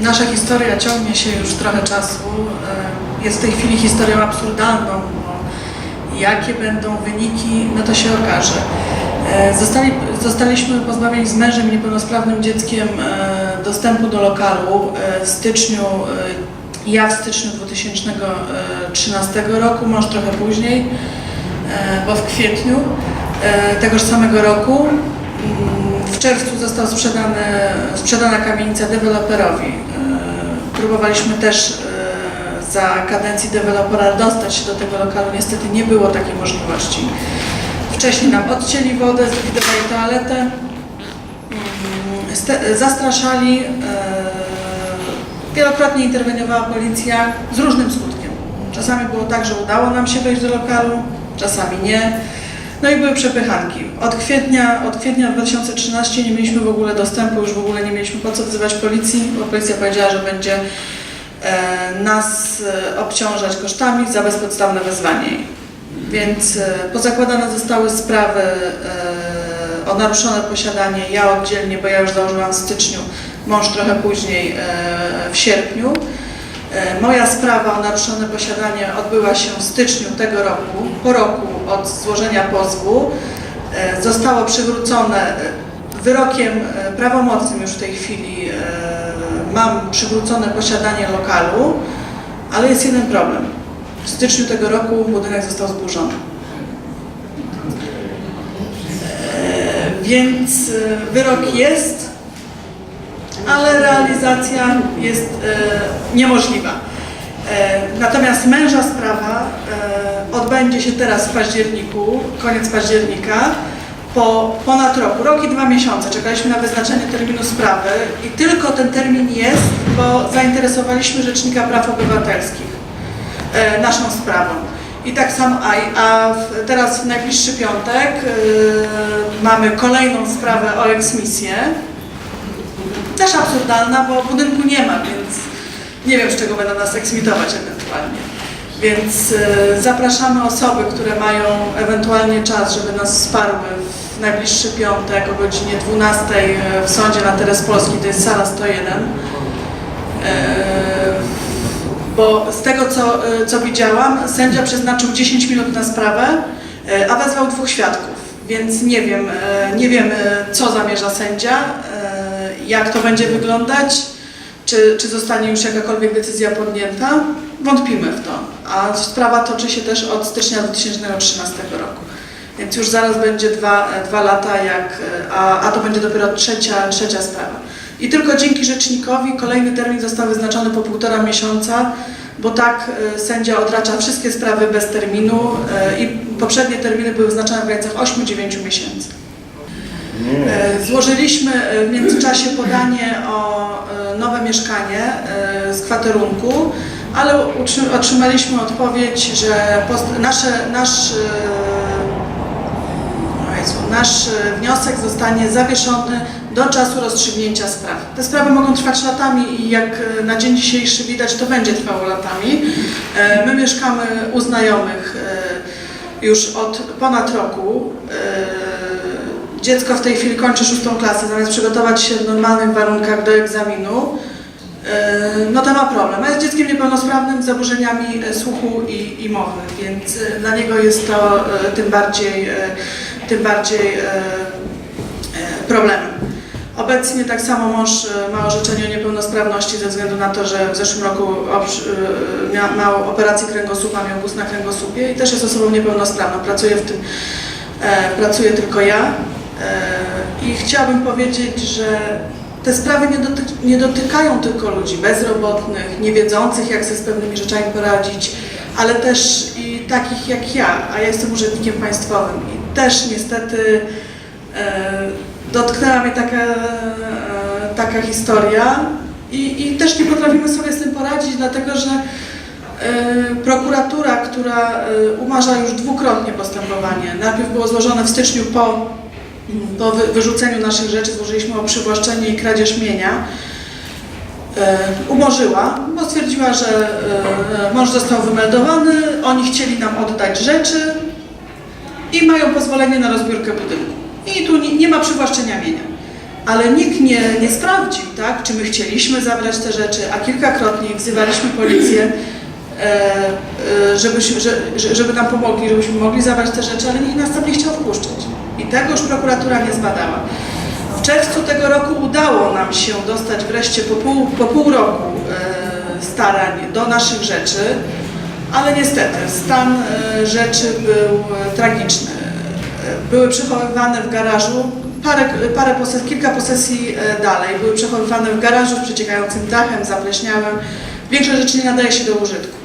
Nasza historia ciągnie się już trochę czasu. E, Jest w tej chwili historią absurdalną, bo jakie będą wyniki, no to się okaże. E, Zostali, zostaliśmy pozbawieni z mężem niepełnosprawnym dzieckiem e, dostępu do lokalu w styczniu, ja w styczniu 2013 roku, mąż trochę później, bo w kwietniu tegoż samego roku. Mm, W czerwcu został sprzedany, sprzedana kamienica deweloperowi. Próbowaliśmy też e, za kadencji dewelopera dostać się do tego lokalu. Niestety nie było takiej możliwości. Wcześniej nam odcięli wodę, zlikwidowali toaletę, mm, zastraszali. e, Wielokrotnie interweniowała policja z różnym skutkiem. Czasami było tak, że udało nam się wejść do lokalu, czasami nie. No i były przepychanki. Od kwietnia, od kwietnia 2013 nie mieliśmy w ogóle dostępu, już w ogóle nie mieliśmy po co wzywać policji, bo policja powiedziała, że będzie e, nas e, obciążać kosztami za bezpodstawne wezwanie. Więc e, pozakładane zostały sprawy o naruszone posiadanie, ja oddzielnie, bo ja już założyłam w styczniu, mąż trochę później w sierpniu. Moja sprawa o naruszone posiadanie odbyła się w styczniu tego roku, po roku od złożenia pozwu. E, Zostało przywrócone e, wyrokiem e, prawomocnym już w tej chwili. Mam przywrócone posiadanie lokalu, ale jest jeden problem. W styczniu tego roku budynek został zburzony. Więc wyrok jest, ale realizacja jest niemożliwa. Natomiast męża sprawa odbędzie się teraz w październiku, koniec października, po ponad roku, rok i dwa miesiące. Czekaliśmy na wyznaczenie terminu sprawy i tylko ten termin jest, bo zainteresowaliśmy Rzecznika Praw Obywatelskich e, naszą sprawą. I tak samo, a, a teraz w najbliższy piątek e, mamy kolejną sprawę o eksmisję też absurdalna, bo budynku nie ma, więc nie wiem, z czego będą nas eksmitować ewentualnie. Więc e, zapraszamy osoby, które mają ewentualnie czas, żeby nas wsparły w najbliższy piątek o godzinie 12 w sądzie na Teres Polski, to jest sala 101. E, bo z tego, co, e, co widziałam, sędzia przeznaczył 10 minut na sprawę, e, a wezwał dwóch świadków, więc nie wiem, e, nie wiem e, co zamierza sędzia, e, jak to będzie wyglądać, czy, czy zostanie już jakakolwiek decyzja podjęta. Wątpimy w to, a sprawa toczy się też od stycznia 2013 roku. Więc już zaraz będzie dwa, dwa lata, jak, a, a to będzie dopiero trzecia, trzecia sprawa. I tylko dzięki rzecznikowi kolejny termin został wyznaczony po półtora miesiąca, bo tak e, sędzia odracza wszystkie sprawy bez terminu e, i poprzednie terminy były wyznaczone w granicach 8-9 miesięcy. E, Złożyliśmy w międzyczasie podanie o nowe mieszkanie z kwaterunku, ale otrzymaliśmy odpowiedź, że nasze, nasz, Jezu, nasz e, wniosek zostanie zawieszony do czasu rozstrzygnięcia spraw. Te sprawy mogą trwać latami i jak e, na dzień dzisiejszy widać, to będzie trwało latami. E, My mieszkamy u znajomych już od ponad roku. Dziecko w tej chwili kończy szóstą klasę, zamiast przygotować się w normalnych warunkach do egzaminu, no to ma problem. Jest dzieckiem niepełnosprawnym z zaburzeniami słuchu i, i mowy, więc dla niego jest to tym bardziej, tym bardziej e, e, problemem. Obecnie tak samo mąż e, ma orzeczenie o niepełnosprawności ze względu na to, że w zeszłym roku miał operację kręgosłupa, miał guz na kręgosłupie i też jest osobą niepełnosprawną. Pracuje w tym, pracuję tylko ja. I chciałabym powiedzieć, że te sprawy nie, doty- nie dotykają tylko ludzi bezrobotnych, nie wiedzących, jak sobie z pewnymi rzeczami poradzić, ale też i takich jak ja, a ja jestem urzędnikiem państwowym też niestety e, dotknęła mnie taka, e, taka historia i, i też nie potrafimy sobie z tym poradzić, dlatego że e, prokuratura, która umarza już dwukrotnie postępowanie, najpierw było złożone w styczniu po, po wy, wyrzuceniu naszych rzeczy, złożyliśmy o przywłaszczenie i kradzież mienia, umorzyła, bo stwierdziła, że mąż został wymeldowany, oni chcieli nam oddać rzeczy i mają pozwolenie na rozbiórkę budynku. I tu nie, nie ma przywłaszczenia mienia. ale nikt nie, nie sprawdził, tak, czy my chcieliśmy zabrać te rzeczy, a kilkakrotnie wzywaliśmy policję, e, e, żeby, że, że- żeby nam pomogli, żebyśmy mogli zabrać te rzeczy, ale nikt nas tam nie chciał wpuszczać. I tego już prokuratura nie zbadała. W czerwcu tego roku udało nam się dostać wreszcie po pół, po pół roku e, starań do naszych rzeczy, ale niestety stan e, rzeczy był e, tragiczny. Były przechowywane w garażu, parę, parę kilka posesji e, dalej, były przechowywane w garażu z przeciekającym dachem, zapleśniałym. Większość rzeczy nie nadaje się do użytku.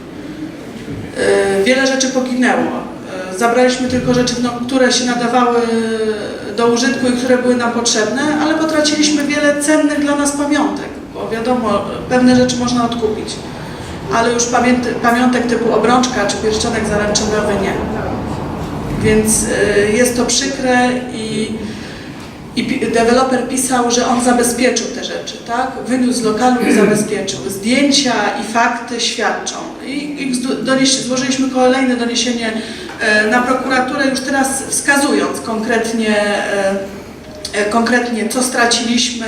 Wiele rzeczy poginęło. Zabraliśmy tylko rzeczy, no, które się nadawały do użytku i które były nam potrzebne, ale potraciliśmy wiele cennych dla nas pamiątek, bo wiadomo, pewne rzeczy można odkupić, ale już pamiątek typu obrączka czy pierścionek zaręczynowy nie. Więc e, jest to przykre i, i deweloper pisał, że on zabezpieczył te rzeczy, tak? Wyniósł z lokalu i zabezpieczył. Zdjęcia i fakty świadczą. I, i złożyliśmy kolejne doniesienie e, na prokuraturę, już teraz wskazując konkretnie, e, e, konkretnie co straciliśmy,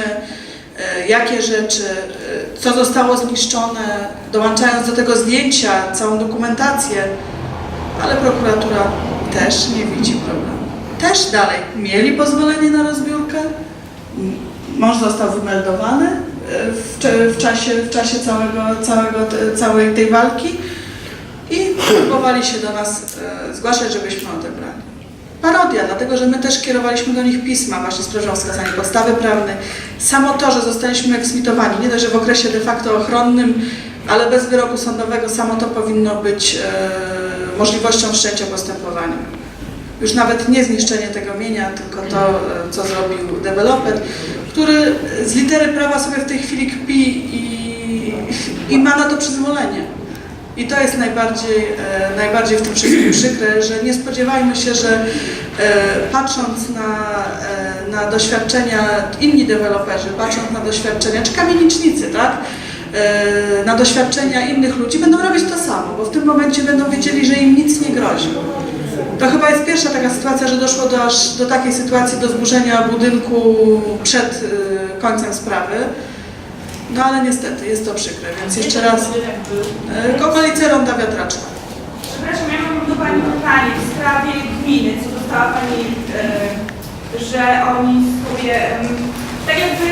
jakie rzeczy, co zostało zniszczone, dołączając do tego zdjęcia, całą dokumentację, ale prokuratura też nie widzi problemu. Też dalej mieli pozwolenie na rozbiórkę, mąż został wymeldowany e, w, w czasie, w czasie całego, całego, całej tej walki i próbowali się do nas e, zgłaszać, żebyśmy odebrali. Parodia, dlatego że my też kierowaliśmy do nich pisma właśnie z prośbą o wskazanie podstawy prawnej. Samo to, że zostaliśmy eksmitowani, nie dość, że w okresie de facto ochronnym, ale bez wyroku sądowego, samo to powinno być e, możliwością wszczęcia postępowania. Już nawet nie zniszczenie tego mienia, tylko to, e, co zrobił deweloper, który z litery prawa sobie w tej chwili kpi i, i ma na to przyzwolenie. I to jest najbardziej, e, najbardziej w tym wszystkim przykre, że nie spodziewajmy się, że e, patrząc na, e, na doświadczenia, inni deweloperzy, patrząc na doświadczenia, czy kamienicznicy, tak? Na doświadczenia innych ludzi będą robić to samo, bo w tym momencie będą wiedzieli, że im nic nie grozi. To chyba jest pierwsza taka sytuacja, że doszło do, aż do takiej sytuacji, do zburzenia budynku przed końcem sprawy. No ale niestety jest to przykre, więc jeszcze raz e, okolice Ronda Wiatraczka. Przepraszam, ja mam do Pani pytanie w sprawie gminy, co dostała Pani, e, że oni sobie tak jakby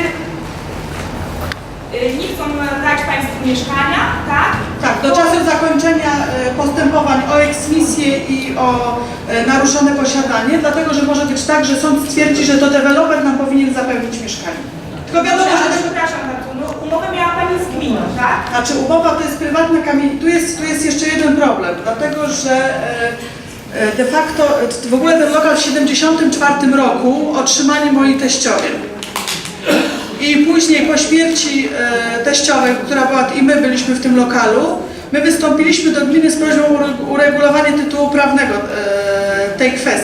e, nie chcą dać Państwu mieszkania, tak? Tak, do czasu zakończenia e, postępowań o eksmisję i o e, naruszone posiadanie, dlatego że może być tak, że sąd stwierdzi, że to deweloper nam powinien zapewnić mieszkanie. Tylko wiadomo, że przepraszam bardzo, umowę miała Pani z gminą, tak? Znaczy umowa to jest prywatna kamień. Tu jest, tu jest jeszcze jeden problem, dlatego że e, e, de facto w ogóle ten lokal w 74 roku otrzymali moi teściowie. I później po śmierci e, teściowej, która była i my byliśmy w tym lokalu, my wystąpiliśmy do gminy z prośbą o ureg- uregulowanie tytułu prawnego tej kwestii.